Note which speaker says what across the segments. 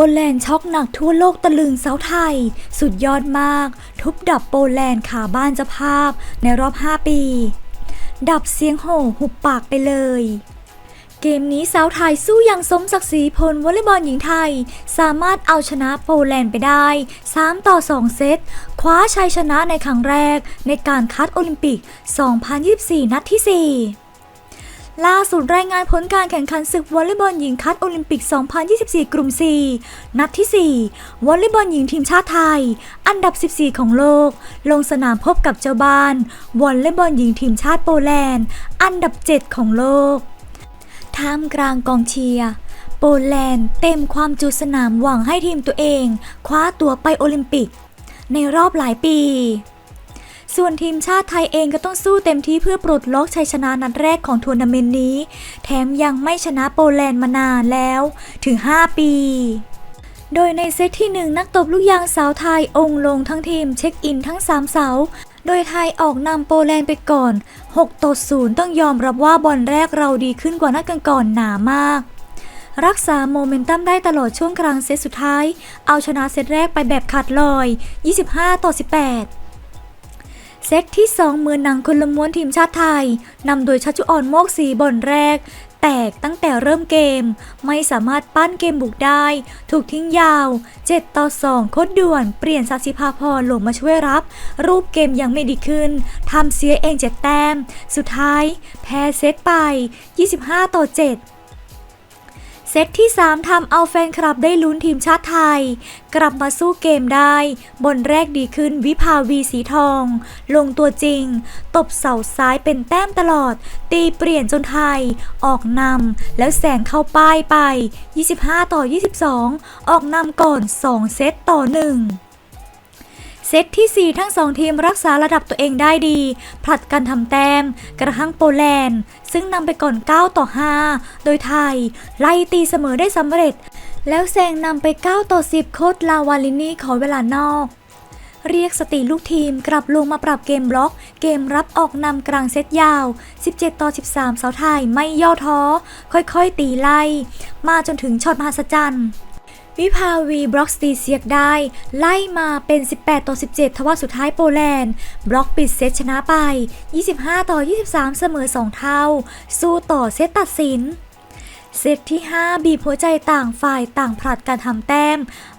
Speaker 1: ปแลนด์ช็อกหนักทั่วโลกตะลึงเซาไทย สุดยอดมาก ทุบดับโปแลนด์ขาบ้านเจ้าภาพในรอบ 5 ปี ดับเสียงโห่หุบปากไปเลย เกมนี้สาวไทยสู้อย่างสมศักดิ์ศรีพลวอลเลย์บอลหญิงไทย สามารถเอาชนะโปแลนด์ไปได้ 3 ต่อ 2 เซต คว้าชัยชนะในครั้งแรกในการคัดโอลิมปิก 2024 นัดที่ 4 ล่าสุดรายงานผลการแข่งขันศึกวอลเลย์บอลหญิงคัดโอลิมปิก 2024 กลุ่ม 4 นัดที่ 4 วอลเลย์บอลหญิงทีมชาติไทย อันดับ 14 ของโลก ลงสนามพบกับเจ้าบ้าน วอลเลย์บอลหญิงทีมชาติโปแลนด์ อันดับ 7 ของโลก ท่ามกลางกองเชียร์โปแลนด์เต็มความจุสนามหวังให้ทีมตัวเอง คว้าตัวไปโอลิมปิก ในรอบหลายปี ส่วนทีมชาติไทยเองก็ต้องสู้เต็มที่เพื่อปลดล็อกชัยชนะนัดแรกของทัวร์นาเมนต์นี้ แถมยังไม่ชนะโปแลนด์มานานแล้วถึง 5 ปีโดยในเซตที่ 1 นักตบลูกยางสาวไทยองลงทั้งทีมเช็คอินทั้ง 3 เสา โดยไทยออกนำโปแลนด์ไปก่อน 6ต่อ0ต้องยอมรับว่าบอลแรกเราดีขึ้นกว่านัดกันก่อนหนามาก รักษาโมเมนตัมได้ตลอดช่วงกลางเซตสุดท้าย เอาชนะเซตแรกไปแบบขาดลอย 25 ต่อ 18 เซตที่2มือหนังคนละม้วนทีมชาติไทยนำโดยชัชจุออนโมกสีบอลแรก แตกตั้งแต่เริ่มเกม ไม่สามารถปั้นเกมบุกได้ ถูกทิ้งยาว 7 ต่อ 2 โคตรด่วน เปลี่ยนซาสิภาพรลงมาช่วยรับ รูปเกมยังไม่ดีขึ้นทำเสียเองเจ็ดแต้ม สุดท้าย แพ้เซตไป 25 ต่อ 7 เซตที่ 3ทำเอาแฟนคลับได้ลุ้นทีมชาติไทย กลับมาสู้เกมได้ บนแรกดีขึ้นวิภาวีสีทอง ลงตัวจริง ตบเสาซ้ายเป็นแต้มตลอด ตีเปลี่ยนจนไทย ออกนำแล้วแสงเข้าป้ายไป 25 ต่อ 22 ออกนำก่อน 2 เซตต่อ 1 เซตที่ 4 ทั้งสองทีมรักษาระดับตัวเองได้ดี ผลัดกันทำแต้ม กระทั่งโปแลนด์ ซึ่งนำไปก่อน 9 ต่อ 5 โดยไทย ไล่ตีเสมอได้สำเร็จ แล้วแซงนำไป 9 ต่อ 10 โคตรลาวาลินีขอเวลานอก เรียกสติลูกทีมกลับลงมาปรับเกมบล็อก เกมรับออกนำกลางเซตยาว 17 ต่อ 13เสาวไทยไม่ย่อท้อ ค่อยๆตีไล่ มาจนถึงช็อตมหัศจรรย์ วิภาวีบล็อกสตีเสียกได้ ไล่มาเป็น 18 ต่อ 17 ทว่าสุดท้ายโปแลนด์ บล็อกปิดเซตชนะไป 25 ต่อ 23 เสมอ 2 เท่า สู้ต่อเซตตัดสิน เซตที่ 5 บีบหัวใจต่างฝ่ายต่างผลัดการทำแต้ม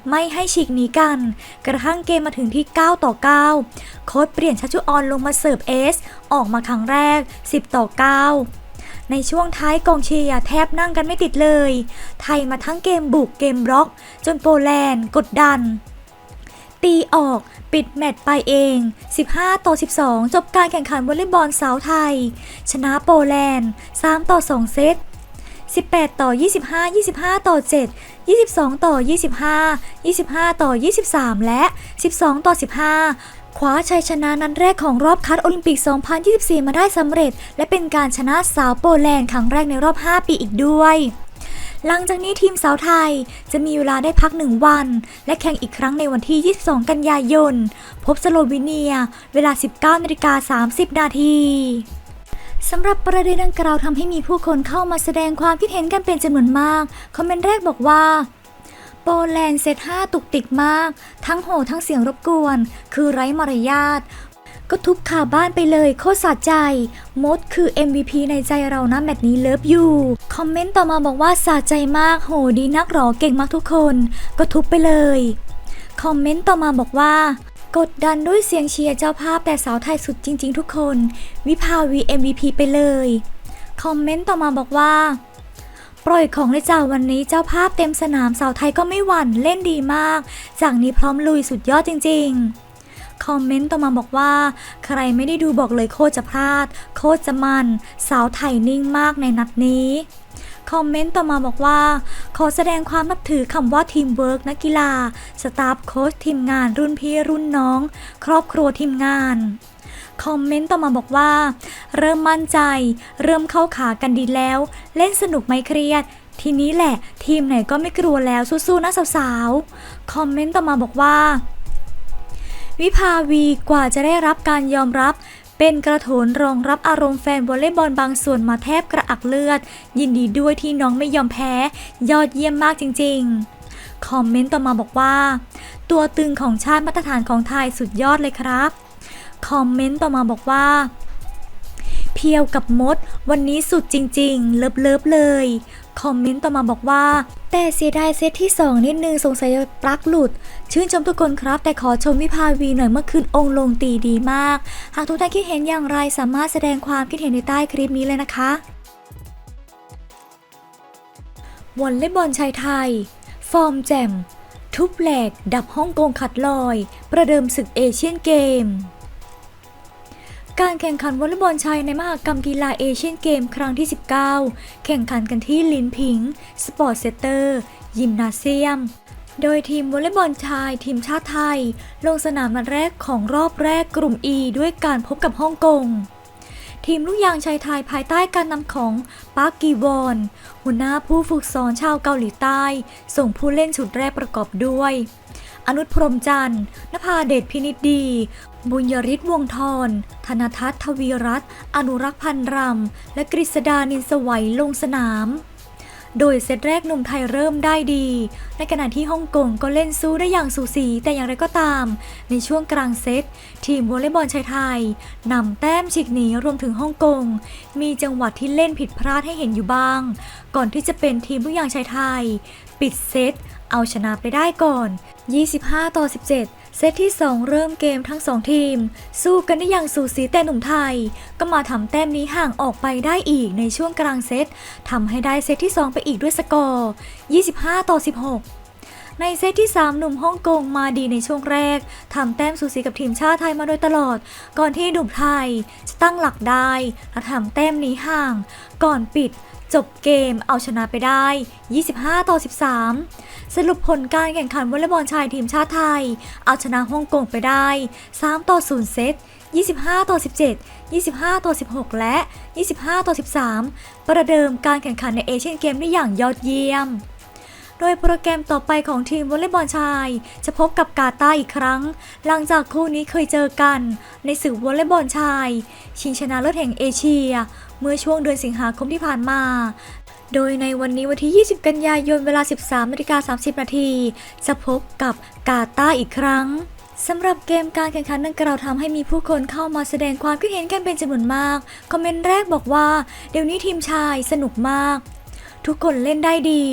Speaker 1: ไม่ให้ฉีกหนีกัน กระทั่งเกมมาถึงที่ 9 ต่อ 9 โค้ดเปลี่ยนชัชจุออนลงมาเสิร์ฟเอส ออกมาครั้งแรก 10 ต่อ 9 ในช่วงท้ายกองเชียร์แทบนั่งกันไม่ติดเลย ไทยมาทั้งเกมบุกเกมร็อก จนโปแลนด์กดดัน ตีออกปิดแมตช์ไปเอง 15 ต่อ 12 จบการแข่งขันวอลเลย์บอลสาวไทย ชนะโปแลนด์ 3 ต่อ 2 เซต 18 ต่อ 25 25 ต่อ 7 22 ต่อ 25 25 ต่อ 23 และ 12 ต่อ 15 คว้าชัยชนะนัดแรกของรอบคัดโอลิมปิก 2024 มาได้สำเร็จ และเป็นการชนะสาวโปแลนด์ครั้งแรกในรอบ 5 ปีอีกด้วยหลังจากนี้ทีมสาวไทยจะมีเวลาได้พักหนึ่งวัน และแข่งอีกครั้งในวันที่ 22 กันยายน พบสโลวีเนีย เวลา 19นาฬิกา30 นาที สำหรับประเด็นดังกล่าวทำให้มีผู้คนเข้ามาแสดงความคิดเห็นกันเป็นจำนวนมาก คอมเมนต์แรกบอกว่าโปแลนด์เซต5ตุกติกมาก ทั้งโหทั้งเสียงรบกวน คือไร้มารยาท ก็ทุบขาบ้านไปเลยโคตรสะใจ มดคือ MVP ในใจเรานะแมตช์นี้เลิฟอยู่ คอมเมนต์ต่อมาบอกว่าสะใจมากโหดีนักหรอเก่งมากทุกคน ก็ทุบไปเลย คอมเมนต์ต่อมาบอกว่า กดดันด้วยเสียงเชียร์เจ้าภาพแต่สาวไทยสุดจริง ๆ ทุกคน วิภาวี MVP ไปเลย คอมเมนต์ต่อมาบอกว่า ปล่อยของเลยจ้าวันนี้เจ้าภาพเต็มสนามสาวไทยก็ไม่หวั่นเล่นดีมาก จากนี้พร้อมลุยสุดยอดจริง ๆคอมเมนต์ต่อมาบอกว่า ใครไม่ได้ดูบอกเลยโคตรจะพลาด โคตรจะมัน สาวไทยนิ่งมากในนัดนี้ คอมเมนต์ต่อมาบอกว่า ขอแสดงความนับถือคำว่าทีมเวิร์กนักกีฬา สตาฟโค้ชทีมงานรุ่นพี่รุ่นน้อง ครอบครัวทีมงานคอมเมนต์ต่อมาบอกว่า เริ่มมั่นใจ เริ่มเข้าขากันดีแล้ว เล่นสนุกไม่เครียด ทีนี้แหละ ทีมไหนก็ไม่กลัวแล้วสู้ๆนะสาวๆ คอมเมนต์ต่อมาบอกว่า วิภาวีกว่าจะได้รับการยอมรับ เป็นกระโถนรองรับอารมณ์แฟนวอลเลย์บอลบางส่วนมาแทบกระอักเลือด ยินดีด้วยที่น้องไม่ยอมแพ้ ยอดเยี่ยมมากจริง ๆ คอมเมนต์ต่อมาบอกว่า ตัวตึงของชาติมาตรฐานของไทยสุดยอดเลยครับ คอมเมนต์ต่อมาบอกว่า เพียวกับมด วันนี้สุดจริง ๆ เลิฟเลิฟๆเลย คอมเมนต์ต่อมาบอกว่า แต่เสียดายเซตที่ 2 นิดนึงสงสัยปลั๊กหลุด ชื่นชมทุกคนครับ แต่ขอชมวิภาวีหน่อยเมื่อคืนองค์ลงตีดีมาก หากทุกท่านคิดเห็นอย่างไรสามารถแสดงความคิดเห็นในใต้คลิปนี้เลยนะคะวอลเลย์บอลชายไทย ฟอร์มแจ่ม ทุบแหลก ดับฮ่องกงขัดลอย ประเดิมศึกเอเชียนเกม การแข่งขันวอลเลย์บอลชายในมหกรรมกีฬาเอเชียนเกมครั้งที่ 19 แข่งขันกันที่ลินพิง สปอร์ตเซเตอร์ ยิมนาเซียม โดยทีมวอลเลย์บอลชายทีมชาติไทย ลงสนามนัดแรกของรอบแรกกลุ่ม E ด้วยการพบกับฮ่องกง ทีมลูกยางชายไทยภายใต้การนำของปาร์กกีวอน หัวหน้าผู้ฝึกสอนชาวเกาหลีใต้ ส่งผู้เล่นชุดแรกประกอบด้วยอนุพรมจันทร์นภาเดชพินิจดี บุญยริศวงศ์ทร ธนทัศน์ทวีรัตน์ อนุรักษ์พันรำ และกฤษดานินสวัยลงสนาม โดยเซตแรกหนุ่มไทยเริ่มได้ดี ในขณะที่ฮ่องกงก็เล่นสู้ได้อย่างสูสีแต่อย่างไรก็ตาม ในช่วงกลางเซต ทีมวอลเลย์บอลชายไทยนำแต้มฉีกหนีรวมถึงฮ่องกง มีจังหวะที่เล่นผิดพลาดให้เห็นอยู่บ้าง ก่อนที่จะเป็นทีมลูกยางชายไทย ปิดเซตเอาชนะไปได้ก่อน 25 ต่อ 17 เซตที่ 2 เริ่มเกมทั้ง 2 ทีม สู้กันได้อย่างสูสีแต่หนุ่มไทย ก็มาทำแต้มนี้ห่างออกไปได้อีกในช่วงกลางเซตทำให้ได้เซตที่ 2 ไปอีกด้วยสกอร์ 25 ต่อ 16 ในเซตที่ 3 หนุ่มฮ่องกงมาดีในช่วงแรกทำแต้มสูสีกับทีมชาติไทยมาโดยตลอด ก่อนที่หนุ่มไทยจะตั้งหลักได้และทำแต้มนี้ห่าง ก่อนปิด จบเกมเอาชนะไปได้ 25 ต่อ 13 สรุปผลการแข่งขันวอลเลย์บอลชายทีมชาติไทย เอาชนะฮ่องกงไปได้ 3 ต่อ 0 เซต25 ต่อ 17 25 ต่อ 16 และ 25 ต่อ 13 ประเดิมการแข่งขันในเอเชียนเกมได้อย่างยอดเยี่ยม โดยโปรแกรมต่อไปของทีมวอลเลย์บอลชาย จะพบกับกาตาอีกครั้ง หลังจากคู่นี้เคยเจอกัน ในศึกวอลเลย์บอลชาย ชิงชนะเลิศแห่งเอเชีย เมื่อช่วงเดือนสิงหาคมที่ผ่านมา โดยในวันนี้วันที่ 20 กันยายนเวลา 13นาฬิกา30 นาทีจะพบกับกาตาอีกครั้งสำหรับเกมการแข่งขันดังกล่าวทำให้มีผู้คนเข้ามาแสดงความคิดเห็นกันเป็นจำนวนมาก คอมเมนต์แรกบอกว่า เดี๋ยวนี้ทีมชายสนุกมาก ทุกคนเล่นได้ดี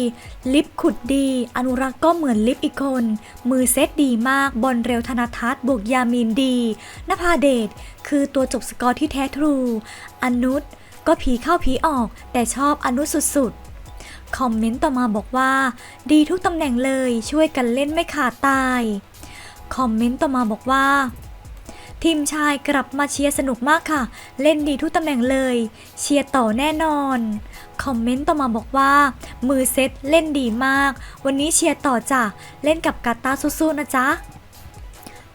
Speaker 1: ลิฟขุดดี อนุรักษ์ก็เหมือนลิฟอีกคน มือเซตดีมากบอลเร็วธนทัศน์บวกยามีนดีนภาเดชคือตัวจบสกอร์ที่แท้ทรู อนุชก็ผีเข้าผีออก แต่ชอบอนุสุดๆ คอมเมนต์ต่อมาบอกว่า ดีทุกตำแหน่งเลยช่วยกันเล่นไม่ขาดตาย คอมเมนต์ต่อมาบอกว่าทีมชายกลับมาเชียร์สนุกมากค่ะ เล่นดีทุกตำแหน่งเลย เชียร์ต่อแน่นอน คอมเมนต์ต่อมาบอกว่า มือเซตเล่นดีมาก วันนี้เชียร์ต่อจ้ะ เล่นกับกาตาสู้ๆนะจ๊ะ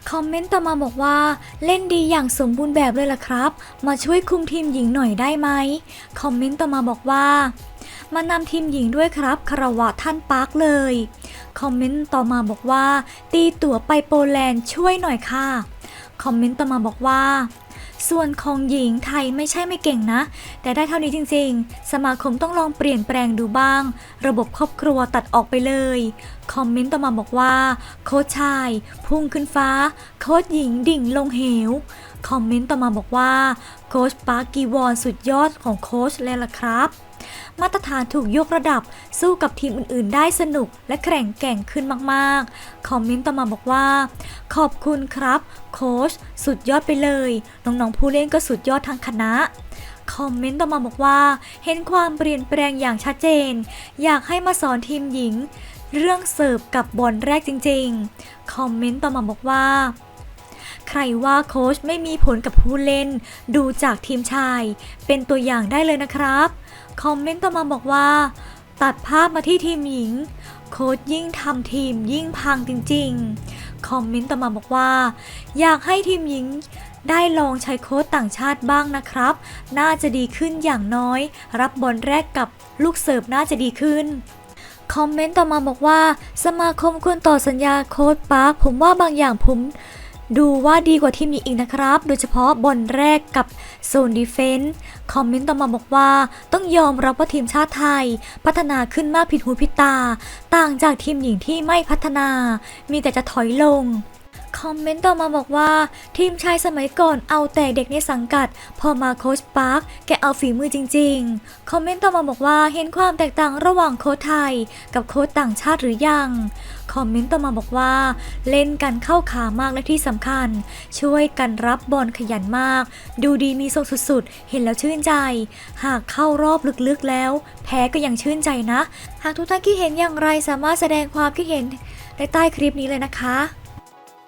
Speaker 1: คอมเมนต์ต่อมาบอกว่า เล่นดีอย่างสมบูรณ์แบบเลยล่ะครับ มาช่วยคุมทีมหญิงหน่อยได้ไหมคอมเมนต์ต่อมาบอกว่า มานำทีมหญิงด้วยครับคารวะท่านปาร์คเลยคอมเมนต์ต่อมาบอกว่า ตีตั๋วไปโปแลนด์ช่วยหน่อยค่ะคอมเมนต์ต่อมาบอกว่า ส่วนของหญิงไทยไม่ใช่ไม่เก่งนะ แต่ได้เท่านี้จริงๆ สมาคมต้องลองเปลี่ยนแปลงดูบ้าง ระบบครอบครัวตัดออกไปเลย คอมเมนต์ต่อมาบอกว่า โค้ชชาย พุ่งขึ้นฟ้า โค้ชหญิงดิ่งลงเหว คอมเมนต์ต่อมาบอกว่า โค้ชปาร์กกีวอนสุดยอดของโค้ชเลยล่ะครับ มาตรฐานถูกยกระดับ สู้กับทีมอื่นๆ ได้สนุก และแข่งแกร่งขึ้นมากๆ คอมเมนต์ต่อมาบอกว่า ขอบคุณครับ โค้ชสุดยอดไปเลย น้องๆผู้เล่นก็สุดยอดทั้งคณะคอมเมนต์ต่อมาบอกว่า เห็นความเปลี่ยนแปลงอย่างชัดเจน อยากให้มาสอนทีมหญิง เรื่องเสิร์ฟกับบอลแรกจริงๆ คอมเมนต์ต่อมาบอกว่า ใครว่าโค้ชไม่มีผลกับผู้เล่น ดูจากทีมชาย เป็นตัวอย่างได้เลยนะครับ คอมเมนต์ต่อมาบอกว่า ตัดภาพมาที่ทีมหญิง โค้ชยิ่งทำทีมยิ่งพังจริง ๆ คอมเมนต์ต่อมาบอกว่า อยากให้ทีมหญิงได้ลองใช้โค้ชต่างชาติบ้างนะครับ น่าจะดีขึ้นอย่างน้อย รับบอลแรกกับลูกเสิร์ฟน่าจะดีขึ้น คอมเมนต์ต่อมาบอกว่า สมาคมควรต่อสัญญาโค้ชปาร์คผมว่าบางอย่างผม ดูว่าดีกว่าทีมหญิงอีกนะครับ โดยเฉพาะบอลแรกกับโซนดีเฟนส์คอมเมนต์ต่อมาบอกว่า ต้องยอมรับว่าทีมชาติไทย พัฒนาขึ้นมากผิดหูผิดตา ต่างจากทีมหญิงที่ไม่พัฒนา มีแต่จะถอยลง คอมเมนต์ต่อมาบอกว่า ทีมชายสมัยก่อนเอาแต่เด็กในสังกัด พอมาโค้ชปาร์คแกเอาฝีมือจริง ๆ คอมเมนต์ต่อมาบอกว่าเห็นความแตกต่างระหว่างโค้ชไทย กับโค้ชต่างชาติหรือยังคอมเมนต์ต่อมาบอกว่า เล่นกันเข้าขามากและที่สำคัญ ช่วยกันรับบอลขยันมาก ดูดีมีทรงสุดๆ เห็นแล้วชื่นใจ หากเข้ารอบลึกๆแล้ว แพ้ก็ยังชื่นใจนะ หากทุกท่านคิดเห็นอย่างไรสามารถแสดงความคิดเห็นในใต้คลิปนี้เลยนะคะ